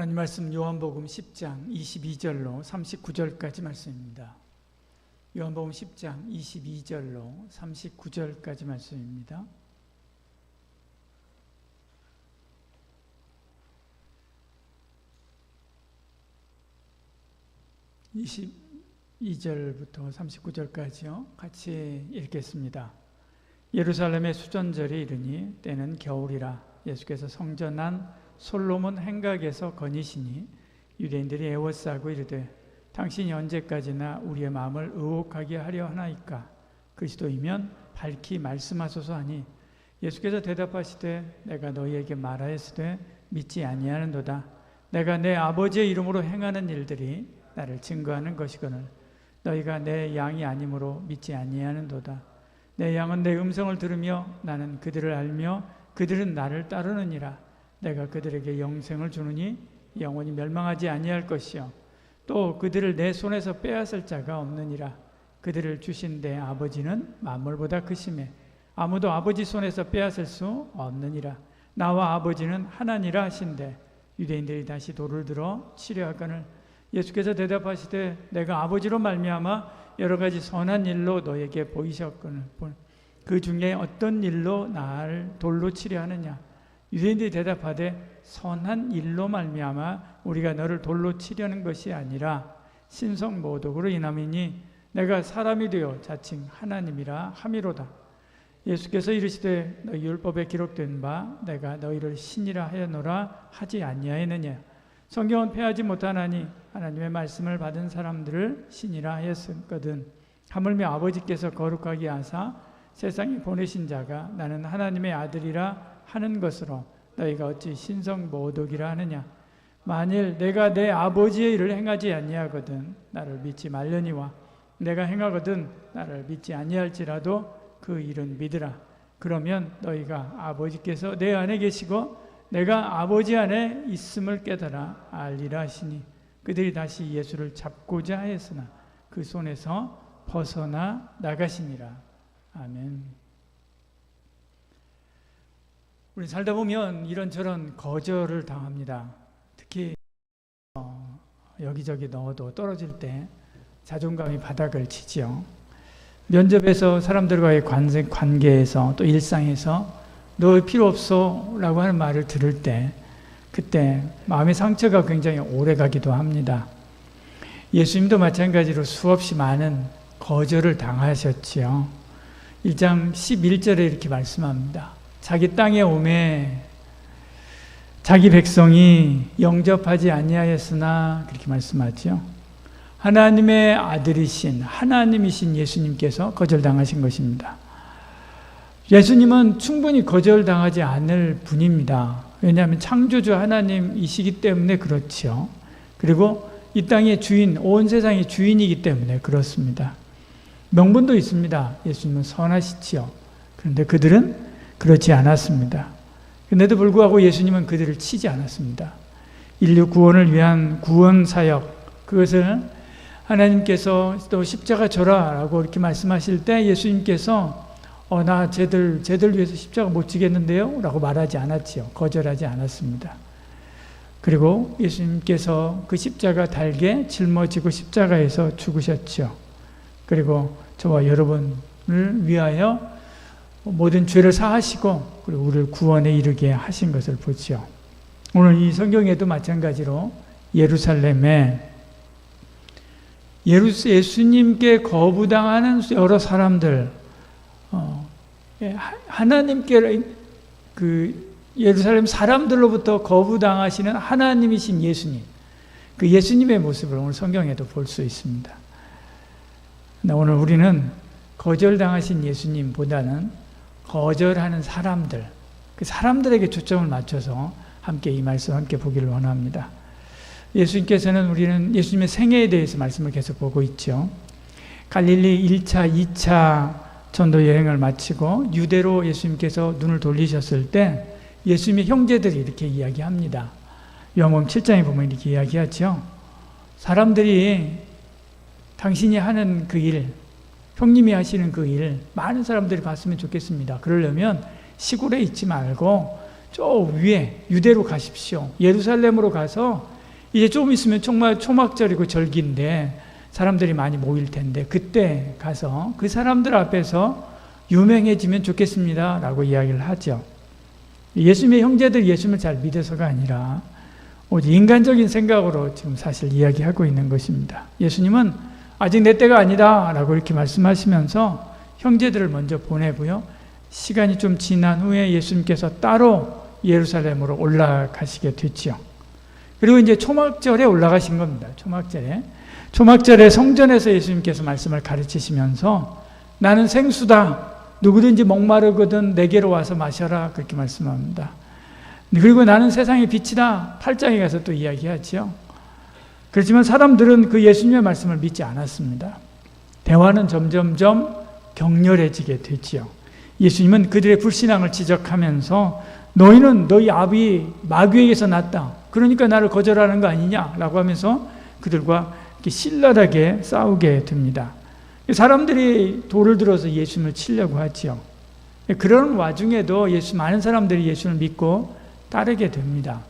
하나님 말씀 요한복음 10장 22절로 39절까지 말씀입니다. 요한복음 10장 22절로 39절까지 말씀입니다. (22절부터) (39절까지요) 같이 읽겠습니다. 예루살렘의 수전절이 이르니 때는 겨울이라 예수께서 성전 안 솔로몬 행각에서 거니시니 유대인들이 애워싸고 이르되 당신이 언제까지나 우리의 마음을 의혹하게 하려 하나이까? 그리스도이면 밝히 말씀하소서 하니 예수께서 대답하시되 내가 너희에게 말하였으되 믿지 아니하는도다. 내가 내 아버지의 이름으로 행하는 일들이 나를 증거하는 것이거늘 너희가 내 양이 아니므로 믿지 아니하는도다. 내 양은 내 음성을 들으며 나는 그들을 알며 그들은 나를 따르느니라 내가 그들에게 영생을 주느니 영원히 멸망하지 아니할 것이요. 또 그들을 내 손에서 빼앗을 자가 없느니라. 그들을 주신 내 아버지는 만물보다 크심에 아무도 아버지 손에서 빼앗을 수 없느니라. 나와 아버지는 하나니라 하신대. 유대인들이 다시 돌을 들어 치려하거늘 예수께서 대답하시되 내가 아버지로 말미암아 여러 가지 선한 일로 너에게 보이셨거늘. 그 중에 어떤 일로 나를 돌로 치려 하느냐 유대인들이 대답하되 선한 일로 말미암아 우리가 너를 돌로 치려는 것이 아니라 신성 모독으로 인함이니 내가 사람이 되어 자칭 하나님이라 함이로다. 예수께서 이르시되 너희 율법에 기록된 바 내가 너희를 신이라 하였노라 하지 아니하였느냐 성경은 패하지 못하나니 하나님의 말씀을 받은 사람들을 신이라 하였거든 하물며 아버지께서 거룩하게 하사 세상에 보내신 자가 나는 하나님의 아들이라 하는 것으로 너희가 어찌 신성 모독이라 하느냐? 만일 내가 내 아버지의 일을 행하지 아니하거든 나를 믿지 말려니와 내가 행하거든 나를 믿지 아니할지라도 그 일은 믿으라. 그러면 너희가 아버지께서 내 안에 계시고 내가 아버지 안에 있음을 깨달아 알리라 하시니 그들이 다시 예수를 잡고자 하였으나 그 손에서 벗어나 나가시니라. 아멘. 우리 살다 보면 이런저런 거절을 당합니다. 특히 어, 여기저기 넣어도 떨어질 때 자존감이 바닥을 치지요. 면접에서 사람들과의 관계에서 또 일상에서 너 필요 없어 라고 하는 말을 들을 때 그때 마음의 상처가 굉장히 오래 가기도 합니다. 예수님도 마찬가지로 수없이 많은 거절을 당하셨지요. 1장 11절에 이렇게 말씀합니다. 자기 땅에 오매 자기 백성이 영접하지 아니하였으나 그렇게 말씀하죠. 하나님의 아들이신 하나님이신 예수님께서 거절당하신 것입니다. 예수님은 충분히 거절당하지 않을 분입니다. 왜냐하면 창조주 하나님이시기 때문에 그렇죠. 그리고 이 땅의 주인, 온 세상의 주인이기 때문에 그렇습니다. 명분도 있습니다. 예수님은 선하시지요. 그런데 그들은 그렇지 않았습니다. 그런데도 불구하고 예수님은 그들을 치지 않았습니다. 인류 구원을 위한 구원 사역, 그것을 하나님께서 또 십자가 져라라고 이렇게 말씀하실 때 예수님께서 어, 나 쟤들, 쟤들 위해서 십자가 못 지겠는데요? 라고 말하지 않았지요. 거절하지 않았습니다. 그리고 예수님께서 그 십자가 달게 짊어지고 십자가에서 죽으셨죠. 그리고 저와 여러분을 위하여 모든 죄를 사하시고 그리고 우리를 구원에 이르게 하신 것을 보죠. 오늘 이 성경에도 마찬가지로 예루살렘에 예수님께 거부당하는 여러 사람들, 어, 예, 하나님께 그 예루살렘 사람들로부터 거부당하시는 하나님이신 예수님, 그 예수님의 모습을 오늘 성경에도 볼 수 있습니다. 오늘 우리는 거절당하신 예수님보다는 거절하는 사람들, 그 사람들에게 초점을 맞춰서 함께 이 말씀 함께 보기를 원합니다. 예수님께서는 우리는 예수님의 생애에 대해서 말씀을 계속 보고 있죠. 갈릴리 1차, 2차 전도 여행을 마치고 유대로 예수님께서 눈을 돌리셨을 때 예수님의 형제들이 이렇게 이야기합니다. 요한복음 7장에 보면 이렇게 이야기하죠. 사람들이 당신이 하는 그 일, 형님이 하시는 그 일 많은 사람들이 봤으면 좋겠습니다. 그러려면 시골에 있지 말고 저 위에 유대로 가십시오. 예루살렘으로 가서 이제 조금 있으면 정말 초막절이고 절기인데 사람들이 많이 모일 텐데 그때 가서 그 사람들 앞에서 유명해지면 좋겠습니다. 라고 이야기를 하죠. 예수님의 형제들 예수님을 잘 믿어서가 아니라 오직 인간적인 생각으로 지금 사실 이야기하고 있는 것입니다. 예수님은 아직 내 때가 아니다. 라고 이렇게 말씀하시면서 형제들을 먼저 보내고요. 시간이 좀 지난 후에 예수님께서 따로 예루살렘으로 올라가시게 됐죠. 그리고 이제 초막절에 올라가신 겁니다. 초막절에. 초막절에 성전에서 예수님께서 말씀을 가르치시면서 나는 생수다. 누구든지 목마르거든 내게로 와서 마셔라. 그렇게 말씀합니다. 그리고 나는 세상의 빛이다. 8장에 가서 또 이야기하지요. 그렇지만 사람들은 그 예수님의 말씀을 믿지 않았습니다. 대화는 점점점 격렬해지게 되지요. 예수님은 그들의 불신앙을 지적하면서 너희는 너희 아비 마귀에게서 났다. 그러니까 나를 거절하는 거 아니냐라고 하면서 그들과 신랄하게 싸우게 됩니다. 사람들이 돌을 들어서 예수님을 치려고 하지요. 그런 와중에도 예수 많은 사람들이 예수를 믿고 따르게 됩니다.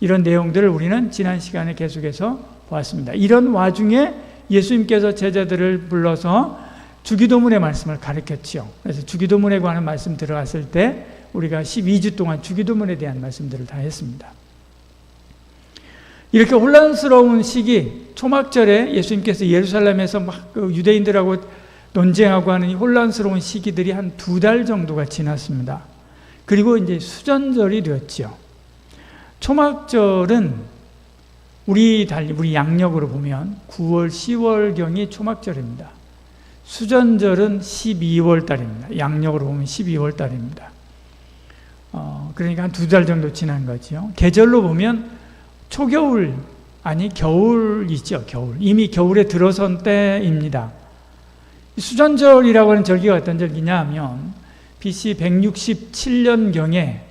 이런 내용들을 우리는 지난 시간에 계속해서 보았습니다. 이런 와중에 예수님께서 제자들을 불러서 주기도문의 말씀을 가르쳤지요. 그래서 주기도문에 관한 말씀 들어갔을 때 우리가 12주 동안 주기도문에 대한 말씀들을 다 했습니다. 이렇게 혼란스러운 시기, 초막절에 예수님께서 예루살렘에서 막 그 유대인들하고 논쟁하고 하는 이 혼란스러운 시기들이 한 두 달 정도가 지났습니다. 그리고 이제 수전절이 되었지요. 초막절은 우리 달리 우리 양력으로 보면 9월, 10월 경이 초막절입니다. 수전절은 12월 달입니다. 양력으로 보면 12월 달입니다. 어, 그러니까 한 두 달 정도 지난 거죠. 계절로 보면 초겨울 아니 겨울이죠. 겨울. 이미 겨울에 들어선 때입니다. 수전절이라고 하는 절기가 어떤 절기냐 하면 BC 167년 경에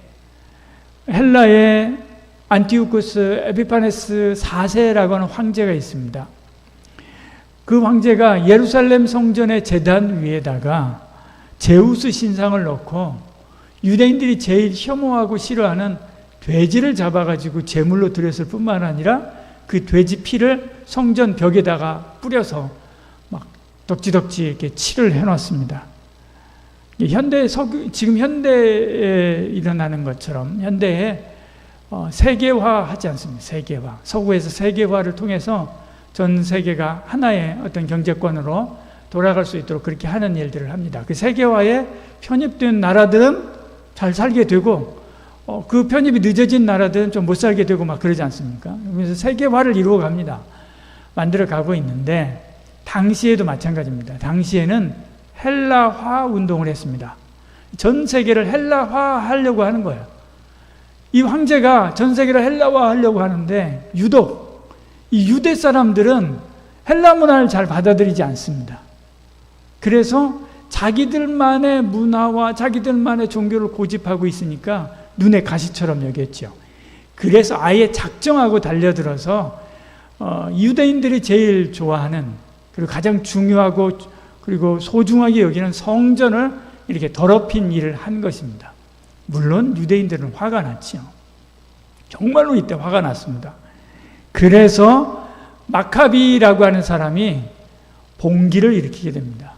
헬라의 안티우쿠스 에피파네스 4세라고 하는 황제가 있습니다. 그 황제가 예루살렘 성전의 재단 위에다가 제우스 신상을 놓고 유대인들이 제일 혐오하고 싫어하는 돼지를 잡아가지고 제물로 드렸을 뿐만 아니라 그 돼지 피를 성전 벽에다가 뿌려서 막 덕지덕지 이렇게 칠을 해놨습니다. 현대 석 지금 현대에 일어나는 것처럼 현대에 어, 세계화하지 않습니다. 세계화 서구에서 세계화를 통해서 전 세계가 하나의 어떤 경제권으로 돌아갈 수 있도록 그렇게 하는 일들을 합니다. 그 세계화에 편입된 나라들은 잘 살게 되고 어, 그 편입이 늦어진 나라들은 좀 못 살게 되고 막 그러지 않습니까? 그래서 세계화를 이루어 갑니다. 만들어 가고 있는데 당시에도 마찬가지입니다. 당시에는 헬라화 운동을 했습니다. 전 세계를 헬라화 하려고 하는 거예요. 이 황제가 전 세계를 헬라화 하려고 하는데 유독 이 유대 사람들은 헬라 문화를 잘 받아들이지 않습니다. 그래서 자기들만의 문화와 자기들만의 종교를 고집하고 있으니까 눈에 가시처럼 여겼죠. 그래서 아예 작정하고 달려들어서 어, 유대인들이 제일 좋아하는 그리고 가장 중요하고 그리고 소중하게 여기는 성전을 이렇게 더럽힌 일을 한 것입니다. 물론 유대인들은 화가 났죠. 정말로 이때 화가 났습니다. 그래서 마카비라고 하는 사람이 봉기를 일으키게 됩니다.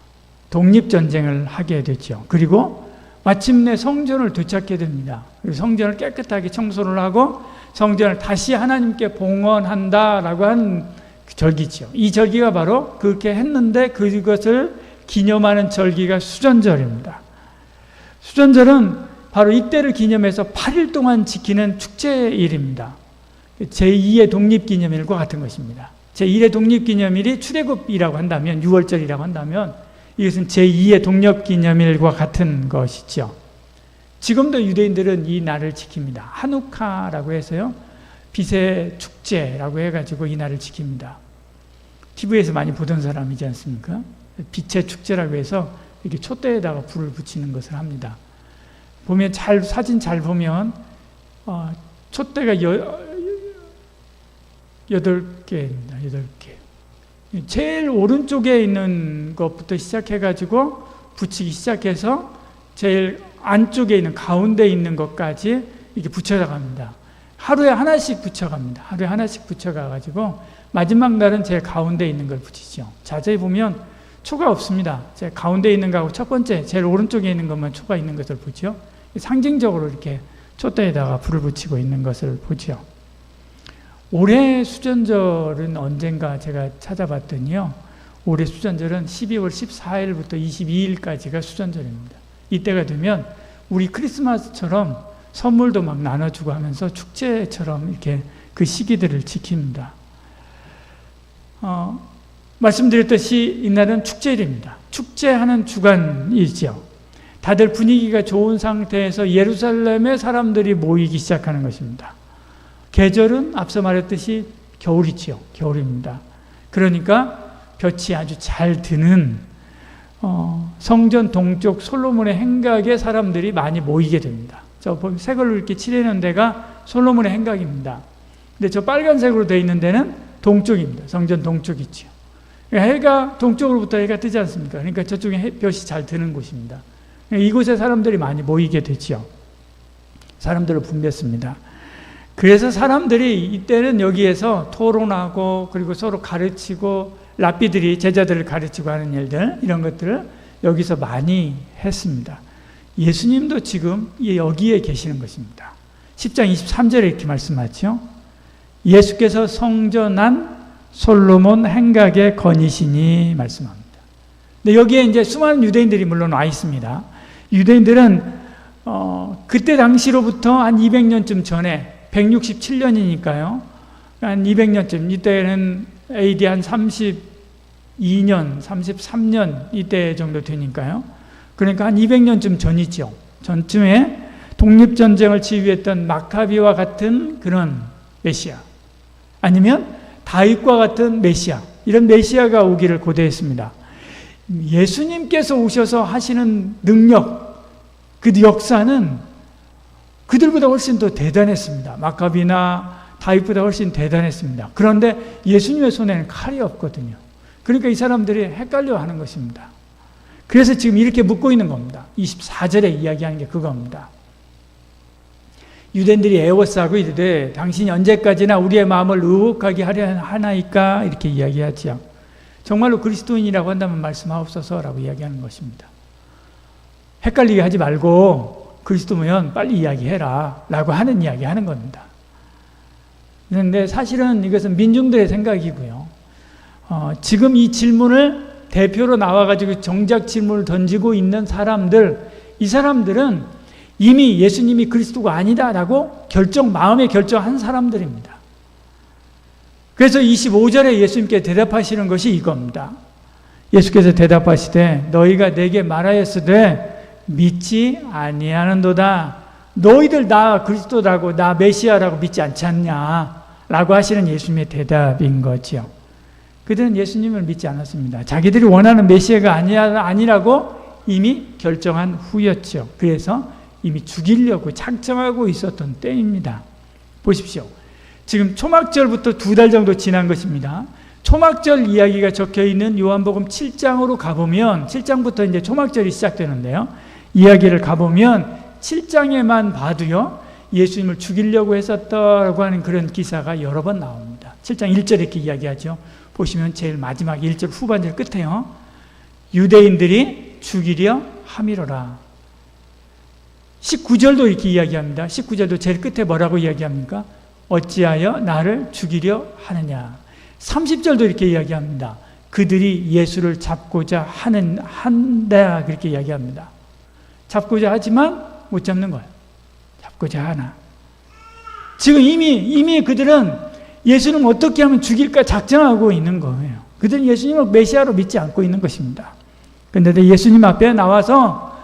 독립전쟁을 하게 됐죠. 그리고 마침내 성전을 되찾게 됩니다. 성전을 깨끗하게 청소를 하고 성전을 다시 하나님께 봉헌한다라고 한 절기죠. 이 절기가 바로 그렇게 했는데 그것을 기념하는 절기가 수전절입니다. 수전절은 바로 이때를 기념해서 8일 동안 지키는 축제일입니다. 제2의 독립기념일과 같은 것입니다. 제1의 독립기념일이 출애굽이라고 한다면 6월절이라고 한다면 이것은 제2의 독립기념일과 같은 것이죠. 지금도 유대인들은 이 날을 지킵니다. 한우카라고 해서요. 빛의 축제라고 해가지고 이 날을 지킵니다. TV에서 많이 보던 사람이지 않습니까? 빛의 축제라고 해서 이렇게 촛대에다가 불을 붙이는 것을 합니다. 보면 잘 사진 잘 보면 어, 촛대가 여, 여덟 개입니다. 여덟 개. 제일 오른쪽에 있는 것부터 시작해가지고 붙이기 시작해서 제일 안쪽에 있는 가운데 있는 것까지 이렇게 붙여갑니다. 하루에 하나씩 붙여갑니다. 하루에 하나씩 붙여가가지고 마지막 날은 제 가운데 있는 걸 붙이죠. 자세히 보면 초가 없습니다. 제 가운데 있는 거하고 첫 번째 제일 오른쪽에 있는 것만 초가 있는 것을 보죠. 상징적으로 이렇게 촛대에다가 불을 붙이고 있는 것을 보죠. 올해 수전절은 언젠가 제가 찾아봤더니요. 올해 수전절은 12월 14일부터 22일까지가 수전절입니다. 이때가 되면 우리 크리스마스처럼 선물도 막 나눠주고 하면서 축제처럼 이렇게 그 시기들을 지킵니다. 어, 말씀드렸듯이 이날은 축제일입니다. 축제하는 주간이죠. 다들 분위기가 좋은 상태에서 예루살렘에 사람들이 모이기 시작하는 것입니다. 계절은 앞서 말했듯이 겨울이지요. 겨울입니다. 그러니까 볕이 아주 잘 드는 어, 성전 동쪽 솔로몬의 행각에 사람들이 많이 모이게 됩니다. 저 색을 이렇게 칠해놓은 데가 솔로몬의 행각입니다. 근데 저 빨간색으로 되어 있는 데는 동쪽입니다. 성전 동쪽이죠. 해가 동쪽으로부터 해가 뜨지 않습니까? 그러니까 저쪽에 햇볕이 잘 드는 곳입니다. 이곳에 사람들이 많이 모이게 되지요. 사람들을 붐볐습니다. 그래서 사람들이 이때는 여기에서 토론하고 그리고 서로 가르치고 랍비들이 제자들을 가르치고 하는 일들 이런 것들을 여기서 많이 했습니다. 예수님도 지금 여기에 계시는 것입니다. 10장 23절에 이렇게 말씀하죠. 예수께서 성전한 솔로몬 행각에 거니시니 말씀합니다. 근데 여기에 이제 수많은 유대인들이 물론 와 있습니다. 유대인들은 어, 그때 당시로부터 한 200년쯤 전에 167년이니까요. 한 200년쯤 이때는 AD 한 32년, 33년 이때 정도 되니까요. 그러니까 한 200년쯤 전이죠. 전쯤에 독립 전쟁을 지휘했던 마카비와 같은 그런 메시아. 아니면 다윗과 같은 메시아. 이런 메시아가 오기를 고대했습니다. 예수님께서 오셔서 하시는 능력, 그 역사는 그들보다 훨씬 더 대단했습니다. 마카비나 다윗보다 훨씬 대단했습니다. 그런데 예수님의 손에는 칼이 없거든요. 그러니까 이 사람들이 헷갈려 하는 것입니다. 그래서 지금 이렇게 묻고 있는 겁니다. 24절에 이야기하는 게 그겁니다. 유대인들이 애워싸고 이르되 당신이 언제까지나 우리의 마음을 의혹하게 하려 하나이까 이렇게 이야기하지요. 정말로 그리스도인이라고 한다면 말씀하옵소서라고 이야기하는 것입니다. 헷갈리게 하지 말고 그리스도면 빨리 이야기해라 라고 하는 이야기 하는 겁니다. 그런데 사실은 이것은 민중들의 생각이고요. 어, 지금 이 질문을 대표로 나와가지고 정작 질문을 던지고 있는 사람들, 이 사람들은 이미 예수님이 그리스도가 아니다라고 결정, 마음에 결정한 사람들입니다. 그래서 25절에 예수님께 대답하시는 것이 이겁니다. 예수께서 대답하시되 너희가 내게 말하였으되 믿지 아니하는도다. 너희들 나 그리스도라고 나 메시아라고 믿지 않지 않냐? 라고 하시는 예수님의 대답인 거지요. 그들은 예수님을 믿지 않았습니다. 자기들이 원하는 메시아가 아니야, 아니라고 이미 결정한 후였죠. 그래서 이미 죽이려고 작정하고 있었던 때입니다. 보십시오. 지금 초막절부터 두 달 정도 지난 것입니다. 초막절 이야기가 적혀 있는 요한복음 7장으로 가보면 7장부터 이제 초막절이 시작되는데요. 이야기를 가보면 7장에만 봐도요. 예수님을 죽이려고 했었다고 하는 그런 기사가 여러 번 나옵니다. 7장 1절에 이렇게 이야기하죠. 보시면 제일 마지막 1절 후반절 끝에요. 유대인들이 죽이려 함이로라. 19절도 이렇게 이야기합니다. 19절도 제일 끝에 뭐라고 이야기합니까? 어찌하여 나를 죽이려 하느냐. 30절도 이렇게 이야기합니다. 그들이 예수를 잡고자 하는 한다 그렇게 이야기합니다. 잡고자 하지만 못 잡는 거예요. 잡고자 하나. 지금 이미 이미 그들은 예수님 어떻게 하면 죽일까 작정하고 있는 거예요. 그들은 예수님을 메시아로 믿지 않고 있는 것입니다. 그런데 예수님 앞에 나와서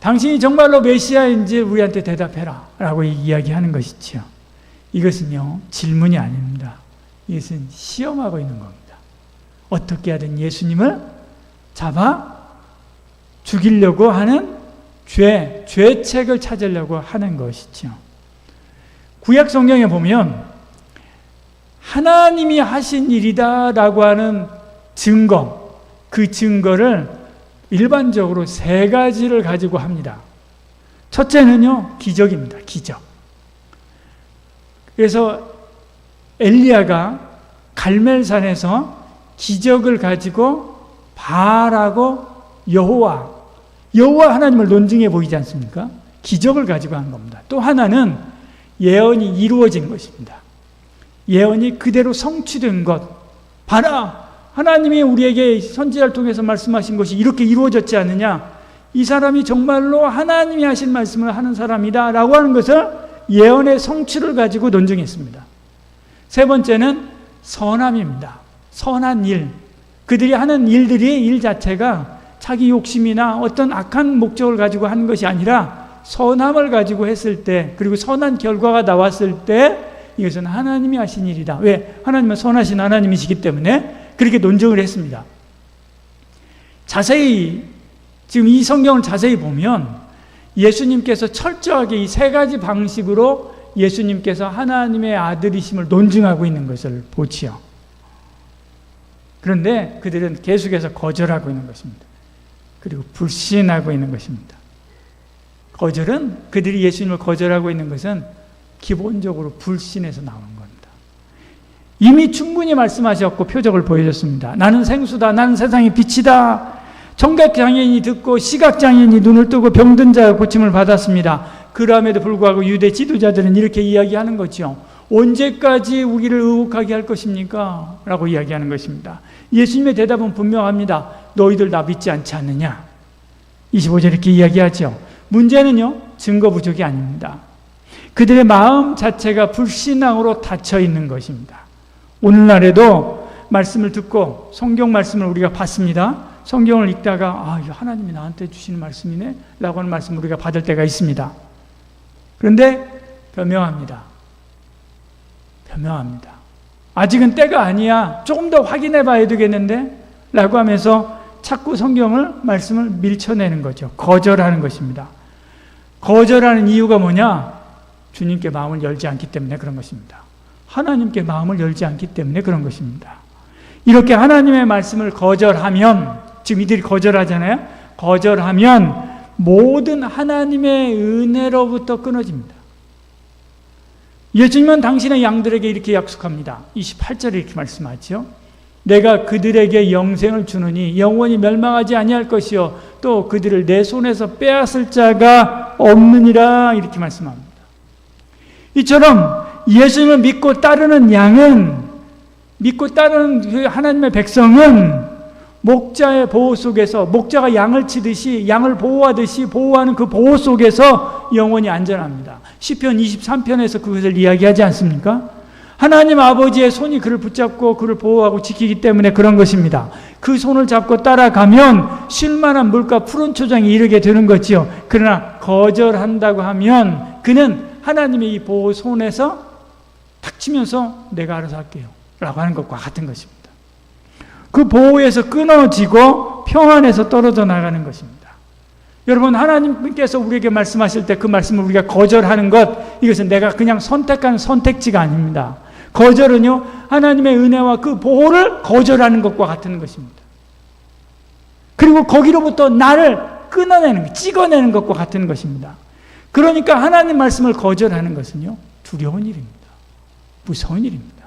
당신이 정말로 메시아인지 우리한테 대답해라 라고 이야기하는 것이죠. 이것은요, 질문이 아닙니다. 이것은 시험하고 있는 겁니다. 어떻게 하든 예수님을 잡아 죽이려고 하는 죄, 죄책을 찾으려고 하는 것이죠. 구약 성경에 보면 하나님이 하신 일이다라고 하는 증거, 그 증거를 일반적으로 세 가지를 가지고 합니다. 첫째는요, 기적입니다. 기적. 그래서 엘리야가 갈멜산에서 기적을 가지고 바알하고 여호와 여호와 하나님을 논증해 보이지 않습니까? 기적을 가지고 한 겁니다. 또 하나는 예언이 이루어진 것입니다. 예언이 그대로 성취된 것. 봐라! 하나님이 우리에게 선지자를 통해서 말씀하신 것이 이렇게 이루어졌지 않느냐? 이 사람이 정말로 하나님이 하신 말씀을 하는 사람이다. 라고 하는 것을 예언의 성취를 가지고 논증했습니다. 세 번째는 선함입니다. 선한 일. 그들이 하는 일들이 일 자체가 자기 욕심이나 어떤 악한 목적을 가지고 한 것이 아니라 선함을 가지고 했을 때 그리고 선한 결과가 나왔을 때 이것은 하나님이 하신 일이다. 왜? 하나님은 선하신 하나님이시기 때문에 그렇게 논증을 했습니다. 자세히 지금 이 성경을 자세히 보면 예수님께서 철저하게 이 세 가지 방식으로 예수님께서 하나님의 아들이심을 논증하고 있는 것을 보지요. 그런데 그들은 계속해서 거절하고 있는 것입니다. 그리고 불신하고 있는 것입니다. 거절은 그들이 예수님을 거절하고 있는 것은 기본적으로 불신에서 나오는 겁니다. 이미 충분히 말씀하셨고 표적을 보여줬습니다. 나는 생수다. 나는 세상의 빛이다. 청각 장애인이 듣고 시각 장애인이 눈을 뜨고 병든 자가 고침을 받았습니다. 그럼에도 불구하고 유대 지도자들은 이렇게 이야기하는 거죠. 언제까지 우리를 의혹하게 할 것입니까? 라고 이야기하는 것입니다. 예수님의 대답은 분명합니다. 너희들 나 믿지 않지 않느냐? 25절 이렇게 이야기하죠. 문제는요, 증거 부족이 아닙니다. 그들의 마음 자체가 불신앙으로 닫혀 있는 것입니다. 오늘날에도 말씀을 듣고 성경 말씀을 우리가 받습니다. 성경을 읽다가 아, 이거 하나님이 나한테 주시는 말씀이네 라고 하는 말씀을 우리가 받을 때가 있습니다. 그런데 변명합니다. 변명합니다. 아직은 때가 아니야. 조금 더 확인해 봐야 되겠는데? 라고 하면서 자꾸 성경을, 말씀을 밀쳐내는 거죠. 거절하는 것입니다. 거절하는 이유가 뭐냐? 주님께 마음을 열지 않기 때문에 그런 것입니다. 하나님께 마음을 열지 않기 때문에 그런 것입니다. 이렇게 하나님의 말씀을 거절하면, 지금 이들이 거절하잖아요? 거절하면 모든 하나님의 은혜로부터 끊어집니다. 예수님은 당신의 양들에게 이렇게 약속합니다. 28절에 이렇게 말씀하죠. 내가 그들에게 영생을 주느니 영원히 멸망하지 아니할 것이요 또 그들을 내 손에서 빼앗을 자가 없느니라 이렇게 말씀합니다. 이처럼 예수님을 믿고 따르는 양은 믿고 따르는 그 하나님의 백성은 목자의 보호 속에서 목자가 양을 치듯이 양을 보호하듯이 보호하는 그 보호 속에서 영원히 안전합니다. 시편 23편에서 그것을 이야기하지 않습니까? 하나님 아버지의 손이 그를 붙잡고 그를 보호하고 지키기 때문에 그런 것입니다. 그 손을 잡고 따라가면 쉴만한 물가 푸른 초장에 이르게 되는 거지요. 그러나 거절한다고 하면 그는 하나님의 이 보호 손에서 닥치면서 내가 알아서 할게요. 라고 하는 것과 같은 것입니다. 그 보호에서 끊어지고 평안에서 떨어져 나가는 것입니다. 여러분 하나님께서 우리에게 말씀하실 때 그 말씀을 우리가 거절하는 것 이것은 내가 그냥 선택하는 선택지가 아닙니다. 거절은요, 하나님의 은혜와 그 보호를 거절하는 것과 같은 것입니다. 그리고 거기로부터 나를 끊어내는, 찍어내는 것과 같은 것입니다. 그러니까 하나님 말씀을 거절하는 것은요, 두려운 일입니다. 무서운 일입니다.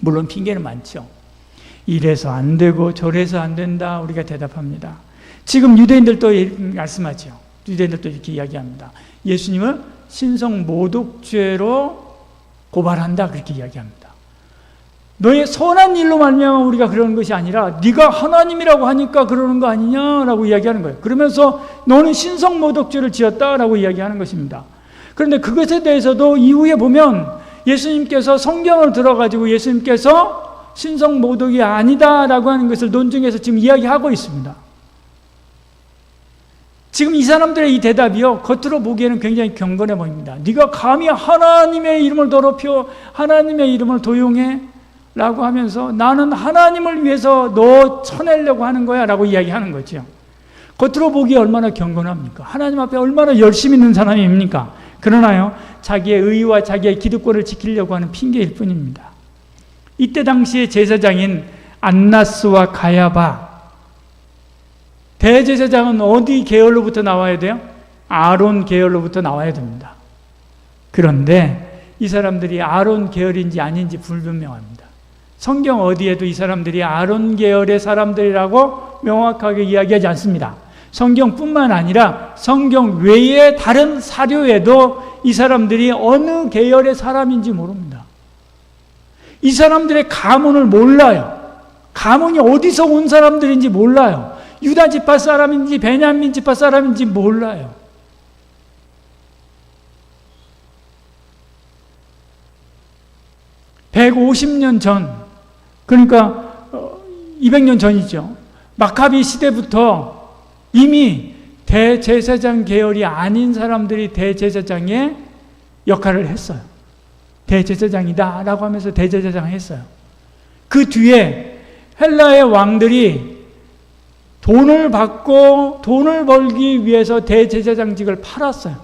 물론 핑계는 많죠. 이래서 안 되고 저래서 안 된다 우리가 대답합니다. 지금 유대인들도 말씀하죠. 유대인들도 이렇게 이야기합니다. 예수님을 신성 모독죄로 고발한다 그렇게 이야기합니다. 너의 선한 일로 말미암아 우리가 그러는 것이 아니라 네가 하나님이라고 하니까 그러는 거 아니냐라고 이야기하는 거예요. 그러면서 너는 신성 모독죄를 지었다라고 이야기하는 것입니다. 그런데 그것에 대해서도 이후에 보면 예수님께서 성경을 들어가지고 예수님께서 신성 모독이 아니다라고 하는 것을 논증해서 지금 이야기하고 있습니다. 지금 이 사람들의 이 대답이요 겉으로 보기에는 굉장히 경건해 보입니다. 네가 감히 하나님의 이름을 더럽혀 하나님의 이름을 도용해? 라고 하면서 나는 하나님을 위해서 너 쳐내려고 하는 거야 라고 이야기하는 거죠. 겉으로 보기에 얼마나 경건합니까? 하나님 앞에 얼마나 열심 있는 사람입니까? 그러나요, 자기의 의와 자기의 기득권을 지키려고 하는 핑계일 뿐입니다. 이때 당시에 제사장인 안나스와 가야바, 대제사장은 어디 계열로부터 나와야 돼요? 아론 계열로부터 나와야 됩니다. 그런데 이 사람들이 아론 계열인지 아닌지 불분명합니다. 성경 어디에도 이 사람들이 아론 계열의 사람들이라고 명확하게 이야기하지 않습니다. 성경뿐만 아니라 성경 외의 다른 사료에도 이 사람들이 어느 계열의 사람인지 모릅니다. 이 사람들의 가문을 몰라요. 가문이 어디서 온 사람들인지 몰라요. 유다 지파 사람인지 베냐민 지파 사람인지 몰라요. (150년) 전 그러니까 200년 어, 전이죠. 마카비 시대부터 이미 대제사장 계열이 아닌 사람들이 대제사장의 역할을 했어요. 대제사장이다 라고 하면서 대제사장 했어요. 그 뒤에 헬라의 왕들이 돈을 받고 돈을 벌기 위해서 대제사장직을 팔았어요.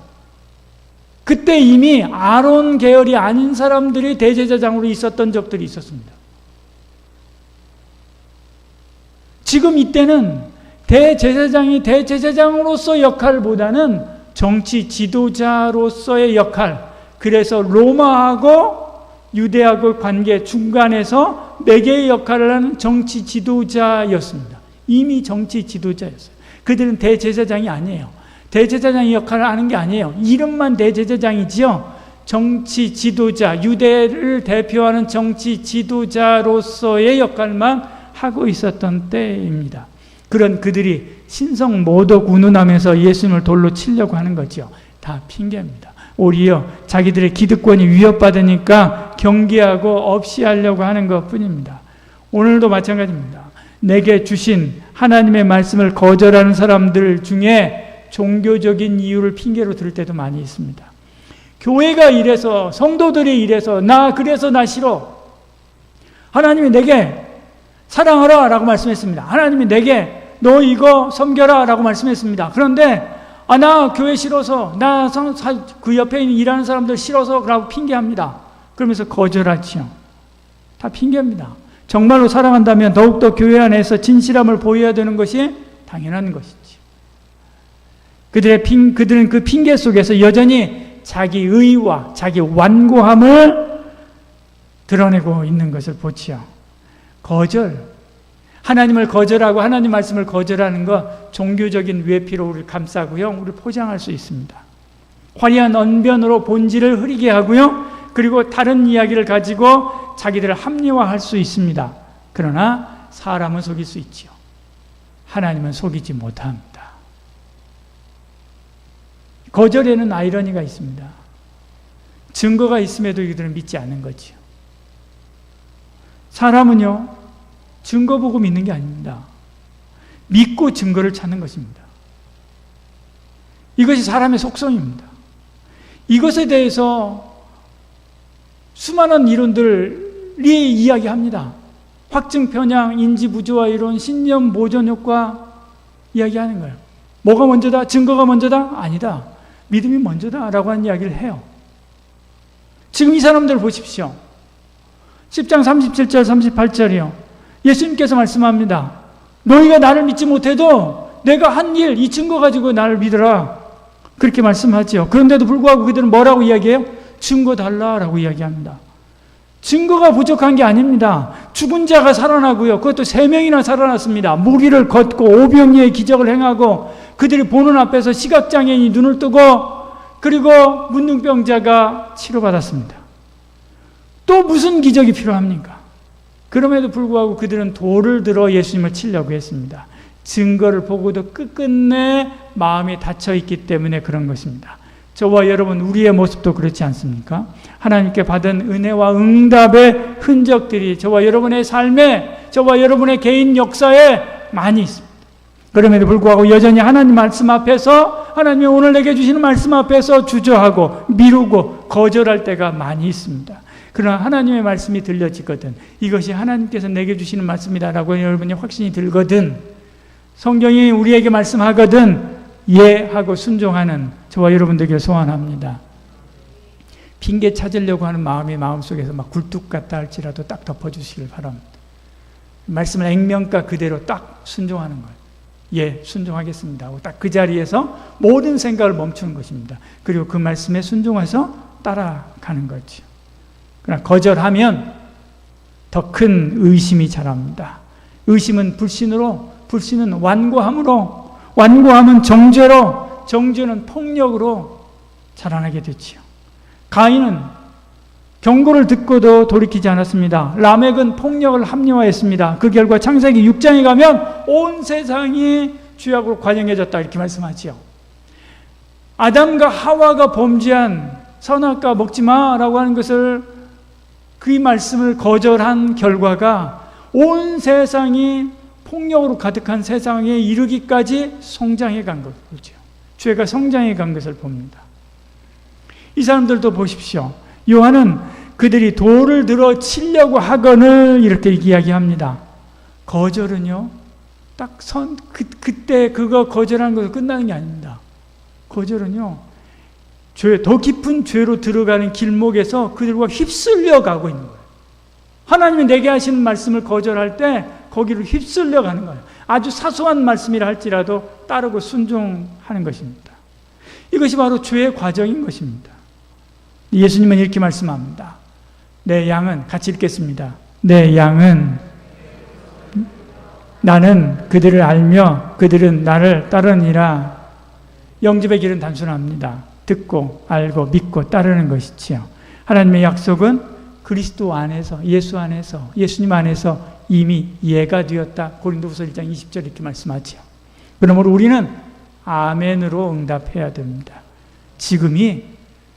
그때 이미 아론 계열이 아닌 사람들이 대제사장으로 있었던 적들이 있었습니다. 지금 이때는 대제사장이 대제사장으로서 역할보다는 정치 지도자로서의 역할, 그래서 로마하고 유대하고 관계 중간에서 네 개의 역할을 하는 정치 지도자였습니다. 이미 정치 지도자였어요. 그들은 대제사장이 아니에요. 대제사장의 역할을 하는 게 아니에요. 이름만 대제사장이지요. 정치 지도자, 유대를 대표하는 정치 지도자로서의 역할만 하고 있었던 때입니다. 그런 그들이 신성 모독 운운하면서 예수님을 돌로 치려고 하는 거죠. 다 핑계입니다. 오히려 자기들의 기득권이 위협받으니까 경계하고 없이 하려고 하는 것 뿐입니다. 오늘도 마찬가지입니다. 내게 주신 하나님의 말씀을 거절하는 사람들 중에 종교적인 이유를 핑계로 들을 때도 많이 있습니다. 교회가 이래서, 성도들이 이래서, 나 그래서 나 싫어. 하나님이 내게 사랑하라 라고 말씀했습니다. 하나님이 내게 너 이거 섬겨라 라고 말씀했습니다. 그런데 아, 나 교회 싫어서, 나 그 옆에 있는 일하는 사람들 싫어서 라고 핑계합니다. 그러면서 거절하지요. 다 핑계입니다. 정말로 사랑한다면 더욱더 교회 안에서 진실함을 보여야 되는 것이 당연한 것이지. 그들의 핑, 그들은 그 핑계 속에서 여전히 자기 의와 자기 완고함을 드러내고 있는 것을 보지요. 거절. 하나님을 거절하고 하나님 말씀을 거절하는 것 종교적인 외피로 우리를 감싸고요. 우리를 포장할 수 있습니다. 화려한 언변으로 본질을 흐리게 하고요. 그리고 다른 이야기를 가지고 자기들을 합리화할 수 있습니다. 그러나 사람은 속일 수 있지요. 하나님은 속이지 못합니다. 거절에는 아이러니가 있습니다. 증거가 있음에도 이들은 믿지 않는 거지요. 사람은요, 증거 보고 믿는 게 아닙니다. 믿고 증거를 찾는 것입니다. 이것이 사람의 속성입니다. 이것에 대해서 수많은 이론들 이 이야기합니다. 확증 편향, 인지 부조화 이론, 신념 보존 효과 이야기하는 거예요. 뭐가 먼저다? 증거가 먼저다? 아니다. 믿음이 먼저다라고 하는 이야기를 해요. 지금 이 사람들 보십시오. 10장 37절 38절이요. 예수님께서 말씀합니다. 너희가 나를 믿지 못해도 내가 한 일, 이 증거 가지고 나를 믿어라. 그렇게 말씀하지요. 그런데도 불구하고 그들은 뭐라고 이야기해요? 증거 달라라고 이야기합니다. 증거가 부족한 게 아닙니다. 죽은 자가 살아나고요. 그것도 세 명이나 살아났습니다. 무리를 걷고 오병이의 기적을 행하고 그들이 보는 앞에서 시각장애인이 눈을 뜨고 그리고 문둥병자가 치료받았습니다. 또 무슨 기적이 필요합니까? 그럼에도 불구하고 그들은 돌을 들어 예수님을 치려고 했습니다. 증거를 보고도 끝끝내 마음이 닫혀 있기 때문에 그런 것입니다. 저와 여러분 우리의 모습도 그렇지 않습니까? 하나님께 받은 은혜와 응답의 흔적들이 저와 여러분의 삶에 저와 여러분의 개인 역사에 많이 있습니다. 그럼에도 불구하고 여전히 하나님 말씀 앞에서 하나님이 오늘 내게 주시는 말씀 앞에서 주저하고 미루고 거절할 때가 많이 있습니다. 그러나 하나님의 말씀이 들려지거든 이것이 하나님께서 내게 주시는 말씀이다라고 여러분이 확신이 들거든 성경이 우리에게 말씀하거든 예 하고 순종하는 저와 여러분들에게 소원합니다. 핑계 찾으려고 하는 마음이 마음속에서 막 굴뚝 같다 할지라도 딱 덮어주시길 바랍니다. 말씀을 액면가 그대로 딱 순종하는 거예요. 예, 순종하겠습니다. 딱그 자리에서 모든 생각을 멈추는 것입니다. 그리고 그 말씀에 순종해서 따라가는 거죠. 그러나 거절하면 더 큰 의심이 자랍니다. 의심은 불신으로, 불신은 완고함으로, 완고함은 정죄로, 정죄는 폭력으로 자라나게 되지요. 가인은 경고를 듣고도 돌이키지 않았습니다. 라멕은 폭력을 합리화했습니다. 그 결과 창세기 6장에 가면 온 세상이 죄악으로 관영해졌다 이렇게 말씀하지요. 아담과 하와가 범죄한 선악과 먹지 마라고 하는 것을 그 말씀을 거절한 결과가 온 세상이 폭력으로 가득한 세상에 이르기까지 성장해 간 거죠. 죄가 성장해 간 것을 봅니다. 이 사람들도 보십시오. 요한은 그들이 돌을 들어 치려고 하거늘 이렇게 이야기합니다. 거절은요, 딱 선, 그, 그때 그거 거절한 것으로 끝나는 게 아닙니다. 거절은요, 죄, 더 깊은 죄로 들어가는 길목에서 그들과 휩쓸려 가고 있는 거예요. 하나님이 내게 하시는 말씀을 거절할 때 거기로 휩쓸려 가는 거예요. 아주 사소한 말씀이라 할지라도 따르고 순종하는 것입니다. 이것이 바로 죄의 과정인 것입니다. 예수님은 이렇게 말씀합니다. 내 양은 같이 읽겠습니다. 내 양은 나는 그들을 알며 그들은 나를 따르니라. 영접의 길은 단순합니다. 듣고 알고 믿고 따르는 것이지요. 하나님의 약속은 그리스도 안에서 예수 안에서 예수님 안에서 이미 예가 되었다. 고린도후서 1장 20절 이렇게 말씀하지요. 그러므로 우리는 아멘으로 응답해야 됩니다. 지금이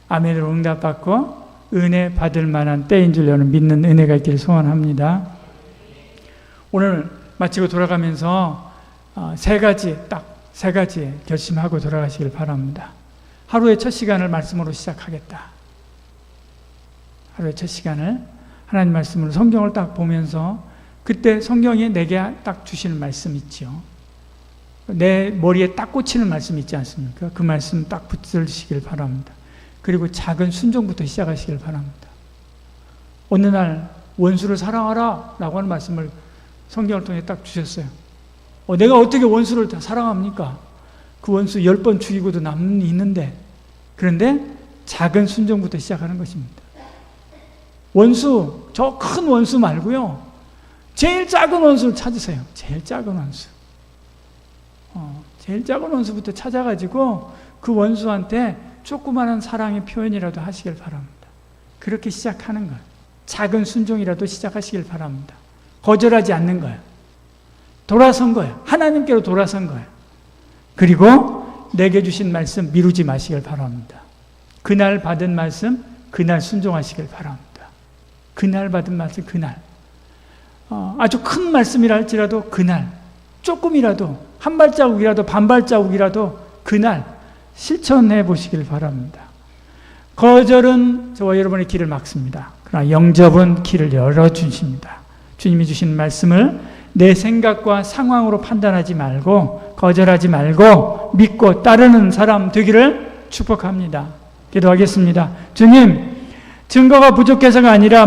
아멘으로 응답받고 은혜 받을 만한 때인 줄 저는 믿는 은혜가 있기를 소원합니다. 오늘 마치고 돌아가면서 어, 세 가지 딱 세 가지 결심하고 돌아가시길 바랍니다. 하루의 첫 시간을 말씀으로 시작하겠다. 하루의 첫 시간을 하나님 말씀으로 성경을 딱 보면서 그때 성경에 내게 딱 주시는 말씀 있죠. 내 머리에 딱 꽂히는 말씀 있지 않습니까? 그 말씀 딱 붙들시길 바랍니다. 그리고 작은 순종부터 시작하시길 바랍니다. 어느 날 원수를 사랑하라 라고 하는 말씀을 성경을 통해 딱 주셨어요. 어, 내가 어떻게 원수를 다 사랑합니까? 그 원수 열 번 죽이고도 남는 있는데 그런데 작은 순종부터 시작하는 것입니다. 원수, 저 큰 원수 말고요. 제일 작은 원수를 찾으세요. 제일 작은 원수. 어, 제일 작은 원수부터 찾아가지고 그 원수한테 조그마한 사랑의 표현이라도 하시길 바랍니다. 그렇게 시작하는 거예요. 작은 순종이라도 시작하시길 바랍니다. 거절하지 않는 거예요. 돌아선 거예요. 하나님께로 돌아선 거예요. 그리고 내게 주신 말씀 미루지 마시길 바랍니다. 그날 받은 말씀 그날 순종하시길 바랍니다. 그날 받은 말씀 그날 어, 아주 큰 말씀이라 할지라도 그날 조금이라도 한 발자국이라도 반 발자국이라도 그날 실천해 보시길 바랍니다. 거절은 저와 여러분의 길을 막습니다. 그러나 영접은 길을 열어 주십니다. 주님이 주신 말씀을 내 생각과 상황으로 판단하지 말고 거절하지 말고 믿고 따르는 사람 되기를 축복합니다. 기도하겠습니다. 주님, 증거가 부족해서가 아니라